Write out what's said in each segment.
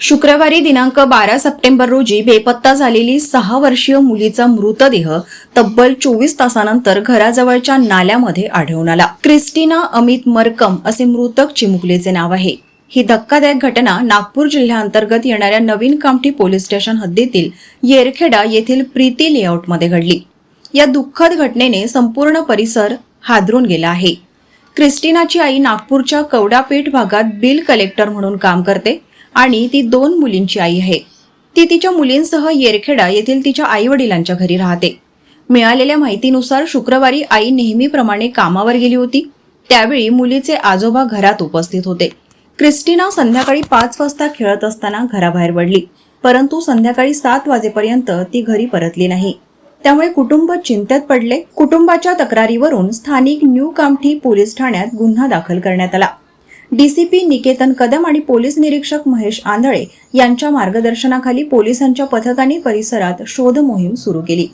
शुक्रवारी दिनांक बारा सप्टेंबर रोजी बेपत्ता झालेली सहा वर्षीय मुलीचा मृतदेह तब्बल चोवीस तासानंतर घराजवळच्या नाल्यामध्ये आढळून आला. क्रिस्टिना अमित मरकम असे मृतक चिमुकलीचे नाव आहे. ही धक्कादायक घटना नागपूर जिल्ह्याअंतर्गत येणाऱ्या नवीन कामठी पोलीस स्टेशन हद्दीतील येरखेडा येथील प्रीती लेआउटमध्ये घडली. या दुःखद घटनेने संपूर्ण परिसर हादरून गेला आहे. क्रिस्टिनाची आई नागपूरच्या कवडापेठ भागात बिल कलेक्टर म्हणून काम करते. आणि ती दोन मुलींची आई आहे. ती तिच्या मुलींसह येरखेडा येथील तिच्या आई वडिलांच्या घरी राहते. मिळालेल्या माहितीनुसार शुक्रवारी आई नेहमीप्रमाणे कामावर गेली होती. त्यावेळी मुलीचे आजोबा घरात उपस्थित होते. क्रिस्टिना संध्याकाळी पाच वाजता खेळत असताना घराबाहेर पडली. परंतु संध्याकाळी सात वाजेपर्यंत ती घरी परतली नाही. त्यामुळे कुटुंब चिंतेत पडले. कुटुंबाच्या तक्रारीवरून स्थानिक न्यू कामठी पोलीस ठाण्यात गुन्हा दाखल करण्यात आला. डीसीपी निकेतन कदम आणि पोलीस निरीक्षक महेश आंधळे यांच्या मार्गदर्शनाखाली पोलिसांच्या पथकाने परिसरात शोध मोहीम सुरू केली.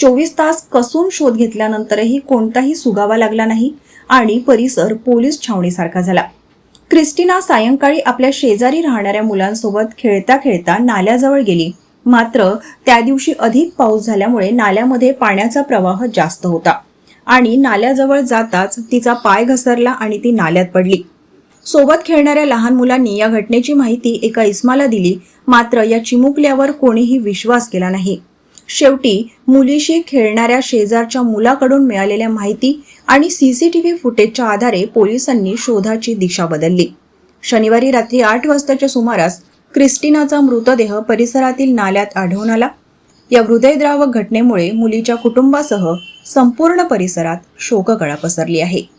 चोवीस तास कसून शोध घेतल्यानंतरही कोणताही सुगावा लागला नाही आणि परिसर पोलीस छावणीसारखा झाला. क्रिस्टिना सायंकाळी आपल्या शेजारी राहणाऱ्या मुलांसोबत खेळता खेळता नाल्याजवळ गेली. मात्र त्या दिवशी अधिक पाऊस झाल्यामुळे नाल्यामध्ये पाण्याचा प्रवाह जास्त होता आणि नाल्याजवळ जाताच तिचा पाय घसरला आणि ती नाल्यात पडली. सोबत खेळणाऱ्या लहान मुलांनी या घटनेची माहिती एका इस्माला दिली. मात्र या चिमुकल्यावर कोणीही विश्वास केला नाही. शेवटी मुलीशी खेळणाऱ्या शेजारच्या मुलाकडून मिळालेल्या माहिती आणि सीसीटीव्ही फुटेजच्या आधारे पोलिसांनी शोधाची दिशा बदलली. शनिवारी रात्री आठ वाजताच्या सुमारास क्रिस्टिनाचा मृतदेह परिसरातील नाल्यात आढळून आला. या हृदयद्रावक घटनेमुळे मुलीच्या कुटुंबासह संपूर्ण परिसरात शोककळा पसरली आहे.